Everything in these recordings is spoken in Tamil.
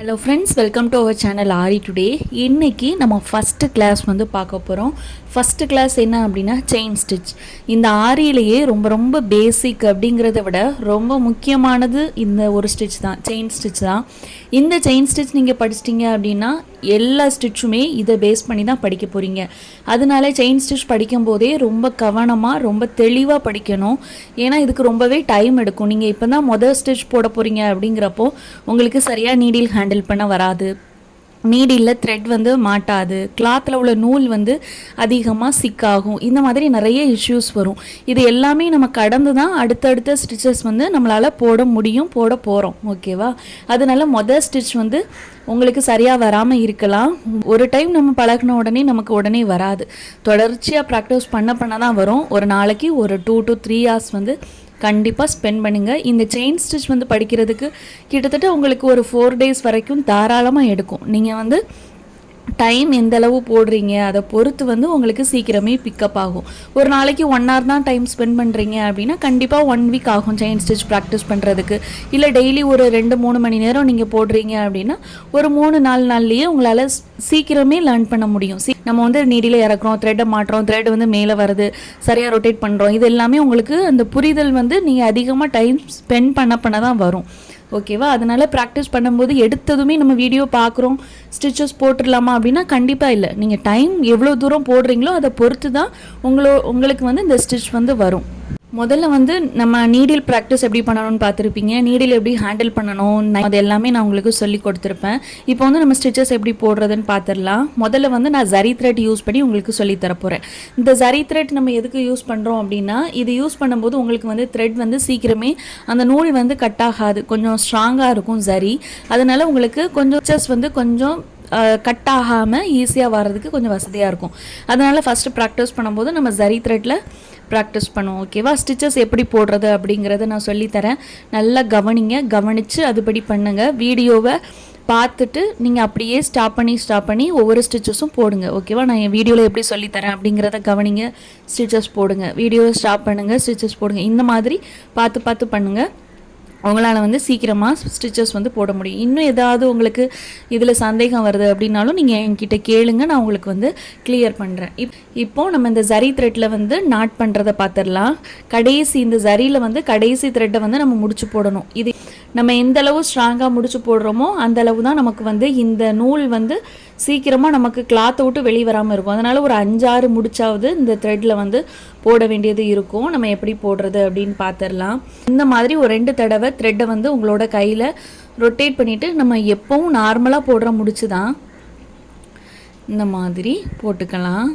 Hello friends welcome to our channel Aari today இன்னைக்கு நம்ம ஃபஸ்ட்டு கிளாஸ் வந்து பார்க்க போகிறோம் ஃபஸ்ட்டு கிளாஸ் என்ன அப்படின்னா செயின் ஸ்டிச் இந்த ஆரியிலேயே ரொம்ப ரொம்ப பேசிக் அப்படிங்கிறத விட ரொம்ப முக்கியமானது இந்த ஒரு ஸ்டிச் தான் செயின் ஸ்டிச் தான். இந்த செயின் ஸ்டிச் நீங்கள் படிச்சிட்டிங்க அப்படின்னா எல்லா ஸ்டிச்சுமே இதை பேஸ் பண்ணி தான் படிக்க போகிறீங்க அதனால செயின் ஸ்டிச் படிக்கும்போதே ரொம்ப கவனமாக ரொம்ப தெளிவாக படிக்கணும். ஏன்னா இதுக்கு ரொம்பவே டைம் எடுக்கும். நீங்கள் இப்போ தான் மொதல் ஸ்டிச் போட போகிறீங்க அப்படிங்கிறப்போ உங்களுக்கு சரியாக நீடில் ஹேண்டில் பண்ண வராது. நீடியில் த்ரெட் வந்து மாட்டாது. கிளாத்தில் உள்ள நூல் வந்து அதிகமாக சிக்காகும். இந்த மாதிரி நிறைய இஷ்யூஸ் வரும். இது எல்லாமே நம்ம கடந்து தான் அடுத்தடுத்த ஸ்டிச்சஸ் வந்து நம்மளால் போட முடியும் போட போகிறோம் ஓகேவா அதனால மொதல் ஸ்டிச் வந்து உங்களுக்கு சரியாக வராமல் இருக்கலாம். ஒரு டைம் நம்ம பழகின உடனே நமக்கு உடனே வராது. தொடர்ச்சியாக ப்ராக்டிஸ் பண்ண பண்ண தான் வரும். ஒரு நாளைக்கு ஒரு டூ டு த்ரீ ஹார்ஸ் வந்து கண்டிப்பாக ஸ்பெண்ட் பண்ணுங்கள் இந்த செயின் ஸ்டிச் வந்து படிக்கிறதுக்கு கிட்டத்தட்ட உங்களுக்கு ஒரு ஃபோர் டேஸ் வரைக்கும் தாராளமாக எடுக்கும். நீங்கள் வந்து டைம் எந்தளவு போடுறீங்க அதை பொறுத்து வந்து உங்களுக்கு சீக்கிரமே பிக்கப் ஆகும். ஒரு நாளைக்கு ஒன் ஹவர் தான் டைம் ஸ்பெண்ட் பண்ணுறீங்க அப்படின்னா கண்டிப்பாக ஒன் வீக் ஆகும் செயின் ஸ்டிச் ப்ராக்டிஸ் பண்ணுறதுக்கு இல்லை டெய்லி ஒரு ரெண்டு மூணு மணி நேரம் நீங்கள் போடுறீங்க அப்படின்னா ஒரு மூணு நாலு நாள்லேயே உங்களால் சீக்கிரமே லேர்ன் பண்ண முடியும். சீ நம்ம வந்து நீடியில் இறக்குறோம் த்ரெட்டை மாட்டுறோம் த்ரெட் வந்து மேலே வருது சரியாக ரொட்டேட் பண்ணுறோம் இது எல்லாமே உங்களுக்கு அந்த புரிதல் வந்து நீங்கள் அதிகமாக டைம் ஸ்பெண்ட் பண்ண பண்ண தான் வரும். ஓகேவா? அதனால் ப்ராக்டிஸ் பண்ணும்போது எடுத்ததுமே நம்ம வீடியோ பார்க்குறோம் ஸ்டிச்சஸ் போட்டுடலாமா அப்படின்னா கண்டிப்பாக இல்லை. நீங்கள் டைம் எவ்வளோ தூரம் போடுறீங்களோ அதை பொறுத்து தான் உங்களோ உங்களுக்கு வந்து இந்த ஸ்டிச் வந்து வரும். முதல்ல வந்து நம்ம நீடில் ப்ராக்டிஸ் எப்படி பண்ணணும்னு பார்த்துருப்பீங்க. நீடில் எப்படி ஹேண்டில் பண்ணணும் அது எல்லாமே நான் உங்களுக்கு சொல்லி கொடுத்துருப்பேன். இப்போ வந்து நம்ம ஸ்டிச்சஸ் எப்படி போடுறதுன்னு பார்த்துடலாம். முதல்ல வந்து நான் ஜரி த்ரெட் யூஸ் பண்ணி உங்களுக்கு சொல்லி தரப்போகிறேன் இந்த ஜரி த்ரெட் நம்ம எதுக்கு யூஸ் பண்ணுறோம் அப்படின்னா இது யூஸ் பண்ணும்போது உங்களுக்கு வந்து த்ரெட் வந்து சீக்கிரமே அந்த நூல் வந்து கட் ஆகாது. கொஞ்சம் ஸ்ட்ராங்காக இருக்கும் ஜரி அதனால் உங்களுக்கு கொஞ்சம் ஸ்டிச்சஸ் வந்து கொஞ்சம் கட் ஆகாமல் ஈஸியாக வர்றதுக்கு கொஞ்சம் வசதியாக இருக்கும். அதனால் ஃபஸ்ட்டு ப்ராக்டிஸ் பண்ணும்போது நம்ம ஜரி த்ரெட்டில் ப்ராக்டிஸ் பண்ணுவோம் ஓகேவா ஸ்டிச்சஸ் எப்படி போடுறது அப்படிங்கிறத நான் சொல்லித்தரேன். நல்லா கவனிங்க கவனித்து அதுபடி பண்ணுங்கள் வீடியோவை பார்த்துட்டு நீங்கள் அப்படியே ஸ்டாப் பண்ணி ஸ்டாப் பண்ணி ஒவ்வொரு ஸ்டிச்சஸும் போடுங்க ஓகேவா நான் என் வீடியோவில் எப்படி சொல்லித்தரேன் அப்படிங்கிறத கவனிங்க. ஸ்டிச்சஸ் போடுங்க. வீடியோவை ஸ்டாப் பண்ணுங்கள் ஸ்டிச்சஸ் போடுங்க. இந்த மாதிரி பார்த்து பார்த்து பண்ணுங்கள் உங்களால் வந்து சீக்கிரமாக ஸ்டிச்சஸ் வந்து போட முடியும். இன்னும் ஏதாவது உங்களுக்கு இதில் சந்தேகம் வருது அப்படின்னாலும் நீங்கள் என்கிட்ட கேளுங்க நான் உங்களுக்கு வந்து கிளியர் பண்ணுறேன் இப் இப்போது நம்ம இந்த ஜரி த்ரெட்டில் வந்து நாட் பண்ணுறதை பார்த்துடலாம் கடைசி இந்த ஜரியில் வந்து கடைசி த்ரெட்டை வந்து நம்ம முடிச்சு போடணும். இது நம்ம எந்த அளவு ஸ்ட்ராங்காக முடிச்சு போடுறோமோ அந்த அளவு தான் நமக்கு வந்து இந்த நூல் வந்து சீக்கிரமாக நமக்கு கிளாத்தை விட்டு வெளியே வராமல் இருக்கும். அதனால் ஒரு அஞ்சாறு முடிச்சாவது இந்த த்ரெட்டில் வந்து போட வேண்டியது இருக்கும். நம்ம எப்படி போடுறது அப்படின்னு பார்த்துடலாம் இந்த மாதிரி ஒரு ரெண்டு தடவை த்ரெட்டை வந்து உங்களோட கையில் ரொட்டேட் பண்ணிவிட்டு நம்ம எப்போவும் நார்மலாக போடுற முடிச்சு தான் இந்த மாதிரி போட்டுக்கலாம்.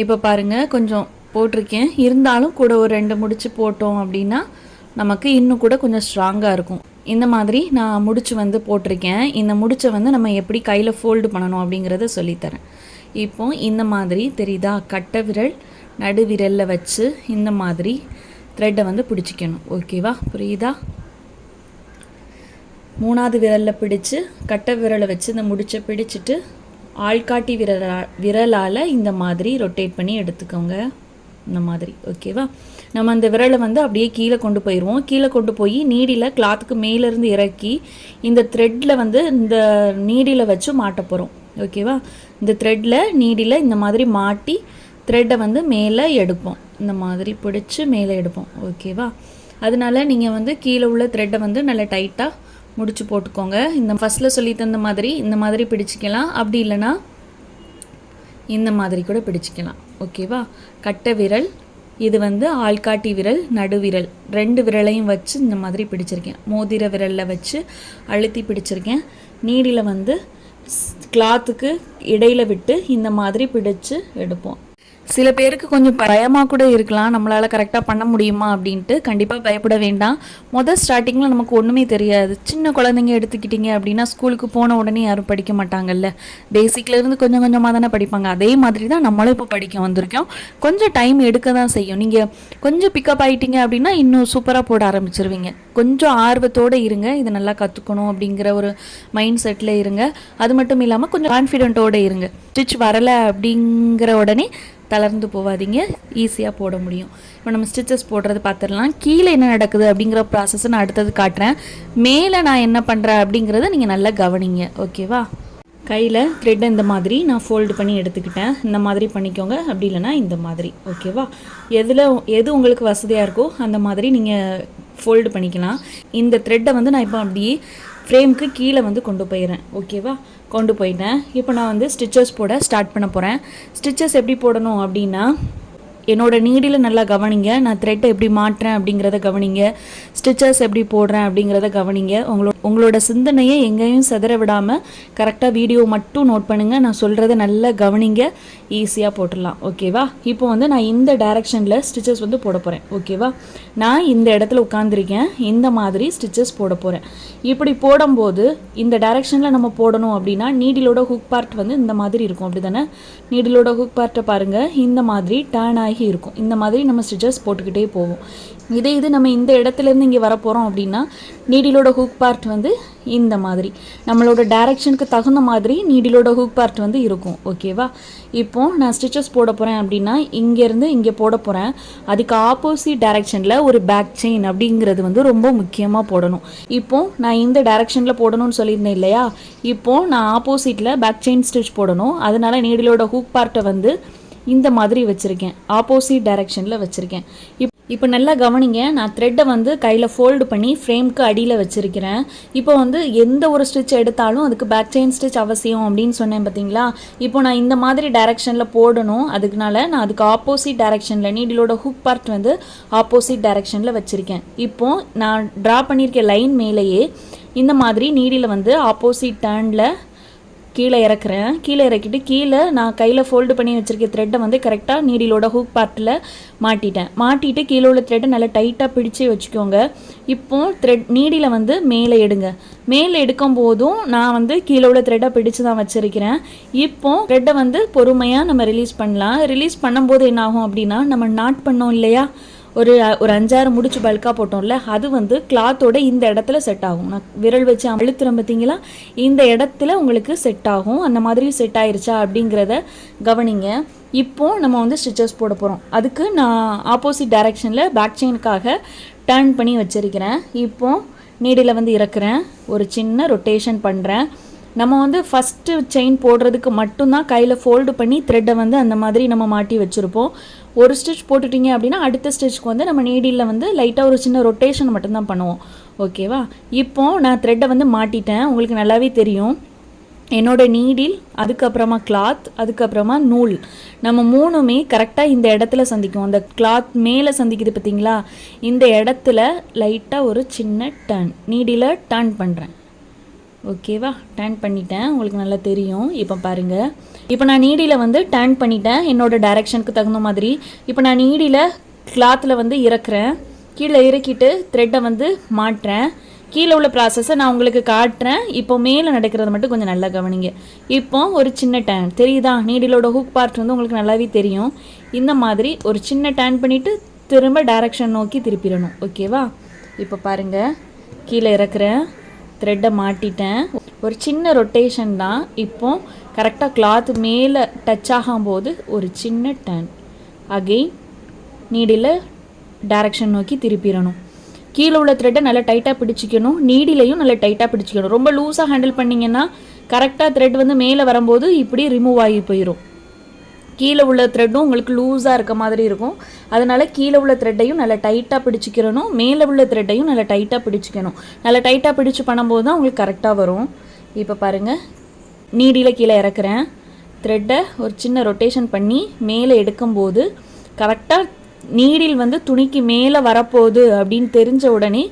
இப்போ பாருங்கள் கொஞ்சம் போட்டிருக்கேன். இருந்தாலும் கூட ஒரு ரெண்டு முடிச்சு போட்டோம் அப்படின்னா நமக்கு இன்னும் கூட கொஞ்சம் ஸ்ட்ராங்காக இருக்கும். இந்த மாதிரி நான் முடிச்சு வந்து போட்டிருக்கேன். இந்த முடிச்சை வந்து நம்ம எப்படி கையில் ஃபோல்டு பண்ணணும் அப்படிங்கிறத சொல்லித்தரேன். இப்போ இந்த மாதிரி தெரியுதா? கட்டை விரல் நடு விரலில் வச்சு இந்த மாதிரி த்ரெட்டை வந்து பிடிச்சிக்கணும். ஓகேவா புரியுதா? மூணாவது விரலில் பிடிச்சு கட்டை விரலை வச்சு இந்த முடிச்சை பிடிச்சிட்டு ஆள்காட்டி விரலா விரலால் இந்த மாதிரி ரொட்டேட் பண்ணி எடுத்துக்கோங்க. இந்த மாதிரி ஓகேவா நம்ம அந்த விரலை வந்து அப்படியே கீழே கொண்டு போயிடுவோம். கீழே கொண்டு போய் நீடியில் கிளாத்துக்கு மேலேருந்து இறக்கி இந்த த்ரெட்டில் வந்து இந்த நீடியில் வச்சு மாட்ட போகிறோம் ஓகேவா இந்த த்ரெட்டில் நீடியில் இந்த மாதிரி மாட்டி த்ரெட்டை வந்து மேலே எடுப்போம். இந்த மாதிரி பிடிச்சி மேலே எடுப்போம். ஓகேவா அதனால நீங்கள் வந்து கீழே உள்ள த்ரெட்டை வந்து நல்லா டைட்டாக முடிச்சு போட்டுக்கோங்க. இந்த ஃபஸ்ட்டில் சொல்லி தந்த மாதிரி இந்த மாதிரி பிடிச்சிக்கலாம். அப்படி இல்லைன்னா இந்த மாதிரி கூட பிடிச்சிக்கலாம். ஓகேவா கட்டை விரல் இது வந்து ஆள்காட்டி விரல் நடுவிரல் ரெண்டு விரலையும் வச்சு இந்த மாதிரி பிடிச்சிருக்கேன். மோதிர விரலில் வச்சு அழுத்தி பிடிச்சிருக்கேன். நீடியில் வந்து கிளாத்துக்கு இடையில விட்டு இந்த மாதிரி பிடிச்சு எடுப்போம். சில பேருக்கு கொஞ்சம் பயமாக கூட இருக்கலாம். நம்மளால் கரெக்டாக பண்ண முடியுமா அப்படின்ட்டு கண்டிப்பாக பயப்பட வேண்டாம். மொதல் ஸ்டார்டிங்கில் நமக்கு ஒன்றுமே தெரியாது. சின்ன குழந்தைங்க எடுத்துக்கிட்டிங்க அப்படின்னா ஸ்கூலுக்கு போன உடனே யாரும் படிக்க மாட்டாங்கல்ல. பேசிக்லேருந்து கொஞ்சம் கொஞ்சமாக தானே படிப்பாங்க. அதே மாதிரி தான் நம்மளும் இப்போ படிக்க வந்திருக்கோம். கொஞ்சம் டைம் எடுக்க தான் செய்யும். நீங்கள் கொஞ்சம் பிக்கப் ஆகிட்டீங்க அப்படின்னா இன்னும் சூப்பராக போட ஆரம்பிச்சிருவீங்க. கொஞ்சம் ஆர்வத்தோடு இருங்க. இதை நல்லா கற்றுக்கணும் அப்படிங்கிற ஒரு மைண்ட் செட்டில் இருங்க. அது மட்டும் இல்லாமல் கொஞ்சம் கான்ஃபிடென்ட்டோடு இருங்க. ஸ்டிச் வரலை அப்படிங்கிற உடனே தளர்ந்து போகாதீங்க ஈஸியாக போட முடியும். இப்போ நம்ம ஸ்டிச்சஸ் போடுறது பார்த்துடலாம் கீழே என்ன நடக்குது அப்படிங்கிற ப்ராசஸை நான் அடுத்தது காட்டுறேன். மேலே நான் என்ன பண்ணுறேன் அப்படிங்கிறத நீங்கள் நல்லா கவனிங்க. ஓகேவா கையில் த்ரெட்டை இந்த மாதிரி நான் ஃபோல்டு பண்ணி எடுத்துக்கிட்டேன். இந்த மாதிரி பண்ணிக்கோங்க. அப்படி இல்லைன்னா இந்த மாதிரி. ஓகேவா எதில் எது உங்களுக்கு வசதியாக இருக்கோ அந்த மாதிரி நீங்கள் ஃபோல்டு பண்ணிக்கலாம். இந்த த்ரெட்டை வந்து நான் இப்போ அப்படியே ஃப்ரேம்க்கு கீழே வந்து கொண்டு போயிடுறேன். ஓகேவா கொண்டு போயிட்டேன். இப்போ நான் வந்து ஸ்டிச்சஸ் போட ஸ்டார்ட் பண்ண போகிறேன் ஸ்டிச்சஸ் எப்படி போடணும் அப்படின்னா என்னோட நீடில் நல்லா கவனிங்க. நான் த்ரெட்டை எப்படி மாட்டுறேன் அப்படிங்கிறத கவனிங்க. ஸ்டிச்சஸ் எப்படி போடுறேன் அப்படிங்கிறத கவனிங்க. உங்களோட உங்களோட சிந்தனையை எங்கேயும் சிதற விடாமல் கரெக்டாக வீடியோ மட்டும் நோட் பண்ணுங்கள் நான் சொல்கிறத நல்லா கவனிங்க. ஈஸியாக போட்டுடலாம். ஓகேவா இப்போ வந்து நான் இந்த டைரக்ஷனில் ஸ்டிச்சஸ் வந்து போட போகிறேன் ஓகேவா நான் இந்த இடத்துல உட்காந்துருக்கேன் இந்த மாதிரி ஸ்டிச்சஸ் போட போகிறேன் இப்படி போடும்போது இந்த டைரக்ஷனில் நம்ம போடணும் அப்படின்னா நீடிலோட ஹுக் பார்ட் வந்து இந்த மாதிரி இருக்கும். அப்படி தானே நீடிலோட ஹுக் பார்ட்டை பாருங்கள் இந்த மாதிரி டேர்ன் ஆகி இருக்கும். இந்த மாதிரி நம்ம ஸ்டிச்சஸ் போட்டுக்கிட்டே போவோம். இதே இது நம்ம இந்த இடத்துலேருந்து இங்கே வரப்போகிறோம் அப்படின்னா நீடிலோட ஹூக் பார்ட் வந்து இந்த மாதிரி. நம்மளோட டேரெக்ஷனுக்கு தகுந்த மாதிரி நீடிலோட ஹூக் பார்ட் வந்து இருக்கும். ஓகேவா இப்போது நான் ஸ்டிச்சஸ் போட போகிறேன் அப்படின்னா இங்கேருந்து இங்கே போட போகிறேன் அதுக்கு ஆப்போசிட் டேரெக்ஷனில் ஒரு பேக் செயின் அப்படிங்கிறது வந்து ரொம்ப முக்கியமாக போடணும். இப்போது நான் இந்த டேரெக்ஷனில் போடணும்னு சொல்லியிருந்தேன் இல்லையா? இப்போது நான் ஆப்போசிட்டில் பேக் செயின் ஸ்டிச் போடணும். அதனால நீடிலோட ஹூக் பார்ட்டை வந்து இந்த மாதிரி வச்சுருக்கேன். ஆப்போசிட் டைரக்ஷனில் வச்சுருக்கேன். இப் இப்போ நல்லா கவனிங்க நான் த்ரெட்டை வந்து கையில் ஃபோல்டு பண்ணி ஃப்ரேம்க்கு அடியில் வச்சுருக்கிறேன். இப்போ வந்து எந்த ஒரு ஸ்டிச் எடுத்தாலும் அதுக்கு பேக் செயின் ஸ்டிச் அவசியம் அப்படின்னு சொன்னேன் பார்த்தீங்களா இப்போ நான் இந்த மாதிரி டைரெக்ஷனில் போடணும். அதுக்குனால நான் அதுக்கு ஆப்போசிட் டைரெக்ஷனில் நீடிலோட ஹுக் பார்ட் வந்து ஆப்போசிட் டைரெக்ஷனில் வச்சுருக்கேன். இப்போ நான் ட்ரா பண்ணியிருக்க லைன் மேலேயே இந்த மாதிரி நீடியில் வந்து ஆப்போசிட் டேர்னில் கீழே இறக்குறேன். கீழே இறக்கிட்டு கீழே நான் கையில் ஃபோல்டு பண்ணி வச்சுருக்க த்ரெட்டை வந்து கரெக்டாக நீடிலோட ஹூக் பார்ட்டில் மாட்டிட்டேன். மாட்டிட்டு கீழே உள்ள த்ரெட்டை நல்லா டைட்டாக பிடிச்சி வச்சுக்கோங்க. இப்போ த்ரெட் நீடியில் வந்து மேலே எடுங்க. மேலே எடுக்கும் போதும் நான் வந்து கீழே உள்ள த்ரெட்டை பிடிச்சு தான் வச்சுருக்கிறேன். இப்போ த்ரெட்டை வந்து பொறுமையாக நம்ம ரிலீஸ் பண்ணலாம். ரிலீஸ் பண்ணும்போது என்ன ஆகும் அப்படின்னா நம்ம நாட் பண்ணோம் இல்லையா? ஒரு ஒரு அஞ்சாறு முடிச்சு பல்காக போட்டோம்ல அது வந்து கிளாத்தோட இந்த இடத்துல செட் ஆகும். நான் விரல் வச்சு அழுத்துறேன் பார்த்தீங்களா? இந்த இடத்துல உங்களுக்கு செட் ஆகும். அந்த மாதிரி செட் ஆயிருச்சா அப்படிங்கிறத கவனிங்க. இப்போ நம்ம வந்து ஸ்டிச்சஸ் போட போகிறோம் அதுக்கு நான் ஆப்போசிட் டைரக்ஷனில் பேக் செயினுக்காக டர்ன் பண்ணி வச்சிருக்கிறேன். இப்போ நீடியில் வந்து இறக்குறேன். ஒரு சின்ன ரொட்டேஷன் பண்ணுறேன் நம்ம வந்து ஃபஸ்ட்டு செயின் போடுறதுக்கு மட்டும்தான் கையில் ஃபோல்டு பண்ணி த்ரெட்டை வந்து அந்த மாதிரி நம்ம மாட்டி வச்சுருப்போம். ஒரு ஸ்டிச் போட்டுட்டீங்க அப்படின்னா அடுத்த ஸ்டிச்சுக்கு வந்து நம்ம நீடியில் வந்து லைட்டாக ஒரு சின்ன ரொட்டேஷன் மட்டும்தான் பண்ணுவோம். ஓகேவா இப்போ நான் த்ரெட்டை வந்து மாட்டிட்டேன். உங்களுக்கு நல்லாவே தெரியும். என்னோட நீடில் அதுக்கப்புறமா கிளாத் அதுக்கப்புறமா நூல். நம்ம மூணுமே கரெக்டாக இந்த இடத்துல சந்திக்கும். அந்த கிளாத் மேலே சந்திக்குது பார்த்தீங்களா இந்த இடத்துல லைட்டாக ஒரு சின்ன டர்ன் நீடியில் டர்ன் பண்ணுறேன் ஓகேவா டேன் பண்ணிட்டேன். உங்களுக்கு நல்லா தெரியும். இப்போ பாருங்கள் இப்போ நான் நீடியில் வந்து டேன் பண்ணிட்டேன். என்னோட டைரக்ஷனுக்கு தகுந்த மாதிரி. இப்போ நான் நீடியில் கிளாத்தில் வந்து இறக்குறேன். கீழே இறக்கிட்டு த்ரெட்டை வந்து மாட்டுறேன் கீழே உள்ள ப்ராசஸை நான் உங்களுக்கு காட்டுறேன். இப்போ மேலே நடக்கிறது மட்டும் கொஞ்சம் நல்லா கவனிங்க. இப்போ ஒரு சின்ன டேன் தெரியுதா? நீடிலோட ஹூக் பார்ட் வந்து உங்களுக்கு நல்லாவே தெரியும். இந்த மாதிரி ஒரு சின்ன டேன் பண்ணிவிட்டு திரும்ப டைரக்ஷன் நோக்கி திருப்பிடணும். ஓகேவா இப்போ பாருங்கள் கீழே இறக்குறேன். த்ரெட்டை மாட்டிட்டேன். ஒரு சின்ன ரொட்டேஷன் தான். இப்போ கரெக்டாக கிளாத் மேலே டச் ஆகும்போது ஒரு சின்ன டர்ன் அகெயின் நீடில் டேரெக்ஷன் நோக்கி திருப்பிடணும். கீழே உள்ள த்ரெட்டை நல்லா டைட்டாக பிடிச்சிக்கணும். நீடிலையும் நல்லா டைட்டாக பிடிச்சிக்கணும். ரொம்ப லூஸாக ஹேண்டில் பண்ணிங்கன்னா கரெக்டாக த்ரெட் வந்து மேலே வரும்போது இப்படி ரிமூவ் ஆகி போயிடும் கீழே உள்ள த்ரெட்டும் உங்களுக்கு லூஸாக இருக்க மாதிரி இருக்கும். அதனால் கீழே உள்ள த்ரெட்டையும் நல்லா டைட்டாக பிடிச்சிக்கிறணும். மேலே உள்ள த்ரெட்டையும் நல்லா டைட்டாக பிடிச்சிக்கணும். நல்லா டைட்டாக பிடிச்சி பண்ணும்போது தான் உங்களுக்கு கரெக்டாக வரும். இப்போ பாருங்கள் நீடியில் கீழே இறக்குறேன். த்ரெட்டை ஒரு சின்ன ரொட்டேஷன் பண்ணி மேலே எடுக்கும்போது கரெக்டாக நீடில் வந்து துணிக்கு மேலே வரப்போகுது அப்படின்னு தெரிஞ்ச உடனே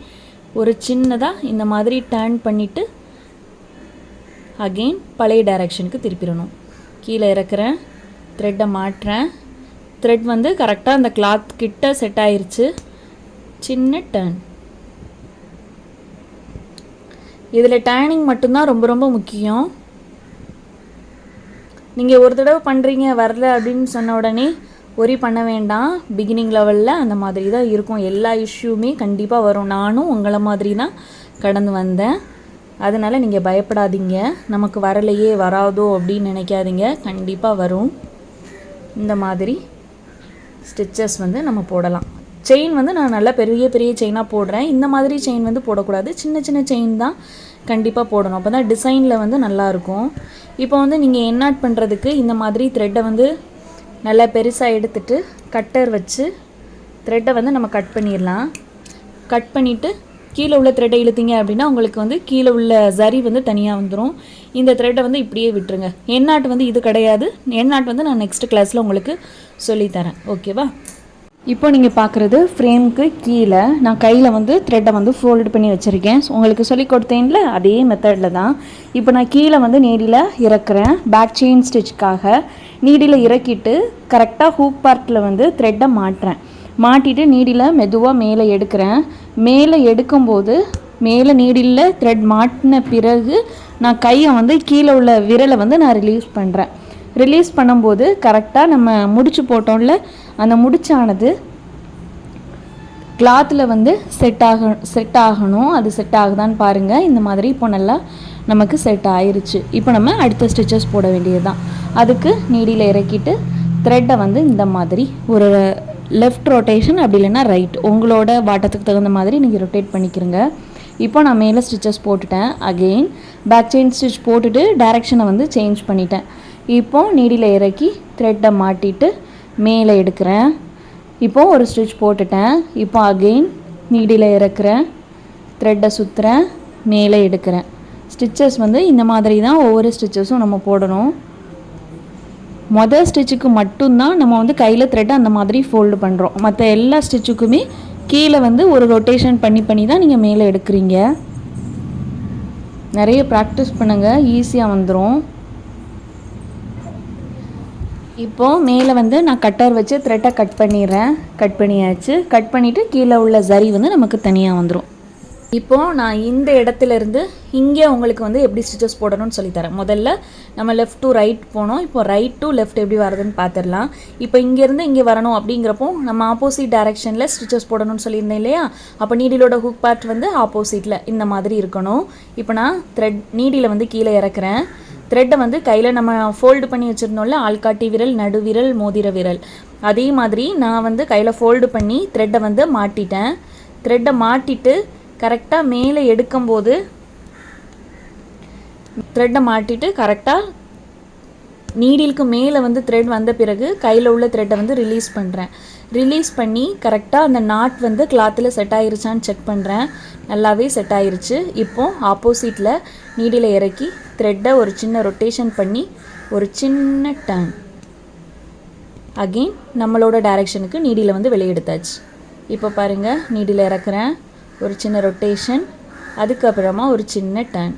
ஒரு சின்னதாக இந்த மாதிரி டேர்ன் பண்ணிவிட்டு அகெயின் பழைய டைரக்ஷனுக்கு திருப்பிடணும். கீழே இறக்குறேன். த்ரெட்டை மாட்டுறேன். த்ரெட் வந்து கரெக்டாக அந்த கிளாத் கிட்ட செட் ஆயிருச்சு. சின்ன டர்ன் இதில் டேனிங் மட்டும்தான் ரொம்ப ரொம்ப முக்கியம். நீங்கள் ஒரு தடவை பண்ணுறீங்க வரல அப்படின்னு சொன்ன உடனே ஒரி பண்ண வேண்டாம். பிகினிங் லெவலில் அந்த மாதிரி தான் இருக்கும். எல்லா இஷ்யூமே கண்டிப்பாக வரும். நானும் உங்களை மாதிரி தான் கடந்து வந்தேன். அதனால் நீங்கள் பயப்படாதீங்க. நமக்கு வரலையே வராதோ அப்படின்னு நினைக்காதீங்க. கண்டிப்பாக வரும். இந்த மாதிரி ஸ்டிச்சஸ் வந்து நம்ம போடலாம். செயின் வந்து நான் நல்லா பெரிய பெரிய செயினாக போடுறேன். இந்த மாதிரி செயின் வந்து போடக்கூடாது. சின்ன சின்ன செயின் தான் கண்டிப்பாக போடணும். அப்போ தான் டிசைனில் வந்து நல்லாயிருக்கும் இப்போ வந்து நீங்கள் என்னாட் பண்ணுறதுக்கு இந்த மாதிரி த்ரெட்டை வந்து நல்லா பெருசாக எடுத்துட்டு கட்டர் வச்சு த்ரெட்டை வந்து நம்ம கட் பண்ணிடலாம். கட் பண்ணிவிட்டு கீழே உள்ள த்ரெட்டை இழுத்தீங்க அப்படின்னா உங்களுக்கு வந்து கீழே உள்ள சரி வந்து தனியாக வந்துடும் இந்த த்ரெட்டை வந்து இப்படியே விட்டுருங்க. எண்ணாட் வந்து இது கிடையாது. எண்ணாட் வந்து நான் நெக்ஸ்ட் கிளாஸில் உங்களுக்கு சொல்லித்தரேன். ஓகேவா இப்போ நீங்கள் பார்க்குறது ஃப்ரேம்க்கு கீழே நான் கையில் வந்து த்ரெட்டை வந்து ஃபோல்டு பண்ணி வச்சுருக்கேன். உங்களுக்கு சொல்லி கொடுத்தேன்ல அதே மெத்தடில் தான். இப்போ நான் கீழே வந்து நீடியில் இறக்குறேன். பேக் செயின் ஸ்டிச்சுக்காக நீடியில் இறக்கிட்டு கரெக்டாக ஹூக் பார்ட்டில் வந்து த்ரெட்டை மாட்டுறேன் மாட்டிட்டு நீடியில் மெதுவாக மேலே எடுக்கிறேன். மேலே எடுக்கும்போது மேலே நீடியில் த்ரெட் மாட்டின பிறகு நான் கையை வந்து கீழே உள்ள விரலை வந்து நான் ரிலீஸ் பண்ணுறேன் ரிலீஸ் பண்ணும்போது கரெக்டாக நம்ம முடிச்சு போட்டோம்ல அந்த முடிச்சானது கிளாத்தில் வந்து செட் ஆக செட் ஆகணும். அது செட் ஆகுதான்னு பாருங்கள் இந்த மாதிரி இப்போ நல்லா நமக்கு செட் ஆயிருச்சு. இப்போ நம்ம அடுத்த ஸ்டிச்சஸ் போட வேண்டியது தான் அதுக்கு நீடியில் இறக்கிட்டு த்ரெட்டை வந்து இந்த மாதிரி ஒரு லெஃப்ட் ரொட்டேஷன் அப்படி இல்லைன்னா ரைட் உங்களோட வாட்டத்துக்கு தகுந்த மாதிரி நீங்கள் ரொட்டேட் பண்ணிக்கிறங்க. இப்போ நான் மேலே ஸ்டிச்சஸ் போட்டுட்டேன். அகெயின் பேக் செயின் ஸ்டிச் போட்டுட்டு டேரெக்ஷனை வந்து சேஞ்ச் பண்ணிட்டேன். இப்போது நீடியில் இறக்கி த்ரெட்டை மாட்டிட்டு மேலே எடுக்கிறேன். இப்போது ஒரு ஸ்டிச் போட்டுட்டேன். இப்போ அகெயின் நீடியில் இறக்குறேன். த்ரெட்டை சுற்றுறேன் மேலே எடுக்கிறேன். ஸ்டிச்சஸ் வந்து இந்த மாதிரி தான் ஒவ்வொரு ஸ்டிச்சஸும் நம்ம போடணும். மொதல் ஸ்டிச்சுக்கு மட்டும்தான் நம்ம வந்து கையில் த்ரெட்டை அந்த மாதிரி ஃபோல்டு பண்ணுறோம் மற்ற எல்லா ஸ்டிச்சுக்குமே கீழே வந்து ஒரு ரொட்டேஷன் பண்ணி பண்ணி தான் நீங்கள் மேலே எடுக்கிறீங்க. நிறைய ப்ராக்டிஸ் பண்ணுங்கள் ஈஸியாக வந்துடும் இப்போது மேலே வந்து நான் கட்டர் வச்சு த்ரெட்டை கட் பண்ணிடுறேன். கட் பண்ணியாச்சு. கட் பண்ணிவிட்டு கீழே உள்ள சரி வந்து நமக்கு தனியாக வந்துடும் இப்போது நான் இந்த இடத்துல இருந்து இங்கே உங்களுக்கு வந்து எப்படி ஸ்டிச்சஸ் போடணும்னு சொல்லித்தரேன். முதல்ல நம்ம லெஃப்ட் டு ரைட் போனோம். இப்போ ரைட் டு லெஃப்ட் எப்படி வருதுன்னு பார்த்துடலாம். இப்போ இங்கேருந்து இங்கே வரணும் அப்படிங்கிறப்போ நம்ம ஆப்போசிட் டேரெக்ஷனில் ஸ்டிச்சஸ் போடணும்னு சொல்லியிருந்தேன் இல்லையா? அப்போ நீடிலோட ஹுக் பார்ட் வந்து ஆப்போசிட்டில் இந்த மாதிரி இருக்கணும். இப்போ நான் த்ரெட் நீடியில் வந்து கீழே இறக்குறேன். த்ரெட்டை வந்து கையில் நம்ம ஃபோல்டு பண்ணி வச்சுருந்தோம்ல ஆள்காட்டி விரல் நடுவிரல் மோதிர விரல். அதே மாதிரி நான் வந்து கையில் ஃபோல்டு பண்ணி த்ரெட்டை வந்து மாட்டிட்டேன். த்ரெட்டை மாட்டிட்டு கரெக்டாக மேலே எடுக்கும்போது த்ரெட்டை மாட்டிட்டு கரெக்டாக நீடிலுக்கு மேலே வந்து த்ரெட் வந்த பிறகு கையில் உள்ள த்ரெட்டை வந்து ரிலீஸ் பண்ணுறேன் ரிலீஸ் பண்ணி கரெக்டாக அந்த நாட் வந்து கிளாத்தில் செட் ஆயிருச்சான்னு செக் பண்ணுறேன் நல்லாவே செட் ஆயிருச்சு. இப்போது ஆப்போசிட்டில் நீடியில் இறக்கி த்ரெட்டை ஒரு சின்ன ரொட்டேஷன் பண்ணி ஒரு சின்ன டர்ன் அகெயின் நம்மளோட டைரெக்ஷனுக்கு நீடியில் வந்து வெளியெடுத்தாச்சு இப்போ பாருங்கள் நீடியில் இறக்குறேன். ஒரு சின்ன ரொட்டேஷன் அதுக்கப்புறமா ஒரு சின்ன டேன்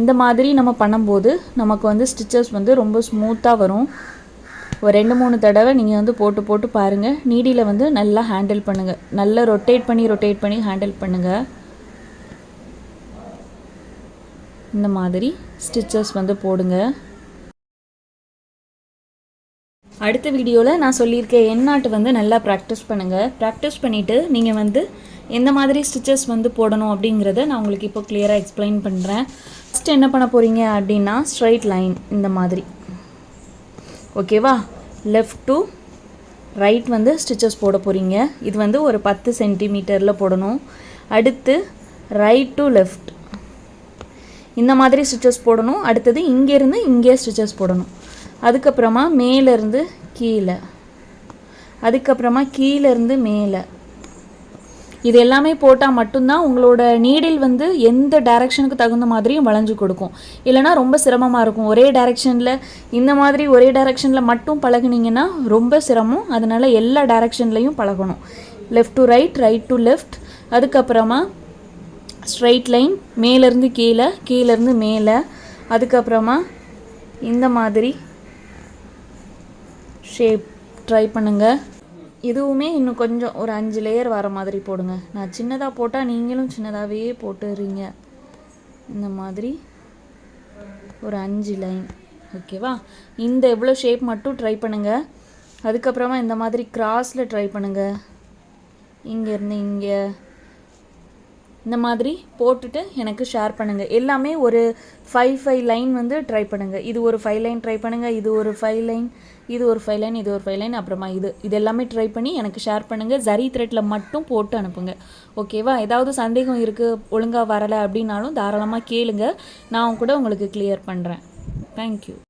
இந்த மாதிரி நம்ம பண்ணும்போது நமக்கு வந்து ஸ்டிச்சஸ் வந்து ரொம்ப ஸ்மூத்தாக வரும். ஒரு ரெண்டு மூணு தடவை நீங்கள் வந்து போட்டு போட்டு பாருங்கள் நீடியில் வந்து நல்லா ஹேண்டில் பண்ணுங்கள் நல்லா ரொட்டேட் பண்ணி ரொட்டேட் பண்ணி ஹேண்டில் பண்ணுங்கள் இந்த மாதிரி ஸ்டிச்சஸ் வந்து போடுங்க. அடுத்த வீடியோவில் நான் சொல்லியிருக்கேன் எண்ணாட்டு வந்து நல்லா ப்ராக்டிஸ் பண்ணுங்கள் ப்ராக்டிஸ் பண்ணிவிட்டு நீங்கள் வந்து எந்த மாதிரி ஸ்டிச்சஸ் வந்து போடணும் அப்படிங்கிறத நான் உங்களுக்கு இப்போ கிளியராக எக்ஸ்பிளைன் பண்ணுறேன் ஃபஸ்ட் என்ன பண்ண போகிறீங்க அப்படின்னா ஸ்ட்ரைட் லைன் இந்த மாதிரி. ஓகேவா லெஃப்ட் டு ரைட் வந்து ஸ்டிச்சஸ் போட போகிறீங்க இது வந்து ஒரு பத்து சென்டிமீட்டரில் போடணும். அடுத்து ரைட் டு லெஃப்ட் இந்த மாதிரி ஸ்டிச்சஸ் போடணும். அடுத்தது இங்கேருந்து இங்கே ஸ்டிச்சஸ் போடணும். அதுக்கப்புறமா மேலேருந்து கீழே. அதுக்கப்புறமா கீழேருந்து மேலே. இது எல்லாமே போட்டால் மட்டும்தான் உங்களோட நீடில் வந்து எந்த டைரக்ஷனுக்கு தகுந்த மாதிரியும் வளைஞ்சு கொடுக்கும். இல்லைனா ரொம்ப சிரமமாக இருக்கும். ஒரே டைரக்ஷனில் இந்த மாதிரி ஒரே டைரக்ஷனில் மட்டும் பழகுனீங்கன்னா ரொம்ப சிரமம். அதனால் எல்லா டைரக்ஷன்லையும் பழகணும். Left to right right to left அதுக்கப்புறமா ஸ்ட்ரைட் லைன் மேலேருந்து கீழே கீழேருந்து மேலே. அதுக்கப்புறமா இந்த மாதிரி ஷேப் ட்ரை பண்ணுங்கள் இதுவுமே இன்னும் கொஞ்சம் ஒரு அஞ்சு லேயர் வர மாதிரி போடுங்க. நான் சின்னதாக போட்டால் நீங்களும் சின்னதாகவே போட்டுறீங்க. இந்த மாதிரி ஒரு அஞ்சு லைன் ஓகேவா இந்த எவ்வளோ ஷேப் மட்டும் ட்ரை பண்ணுங்கள் அதுக்கப்புறமா இந்த மாதிரி கிராஸில் ட்ரை பண்ணுங்கள் இங்கேருந்து இங்கே இந்த மாதிரி போட்டுட்டு எனக்கு ஷேர் பண்ணுங்கள் எல்லாமே ஒரு ஃபைவ் ஃபைவ் லைன் வந்து ட்ரை பண்ணுங்கள் இது ஒரு ஃபைவ் லைன் ட்ரை பண்ணுங்கள் இது ஒரு ஃபைவ் லைன் இது ஒரு ஃபைவ் லைன் இது ஒரு ஃபைவ் லைன் அப்புறமா இது. இது எல்லாமே ட்ரை பண்ணி எனக்கு ஷேர் பண்ணுங்கள் ஜரி த்ரெட்டில் மட்டும் போட்டு அனுப்புங்க. ஓகேவா ஏதாவது சந்தேகம் இருக்குது ஒழுங்காக வரலை அப்படின்னாலும் தாராளமாக கேளுங்க. நான் கூட உங்களுக்கு கிளியர் பண்ணுறேன் தேங்க்யூ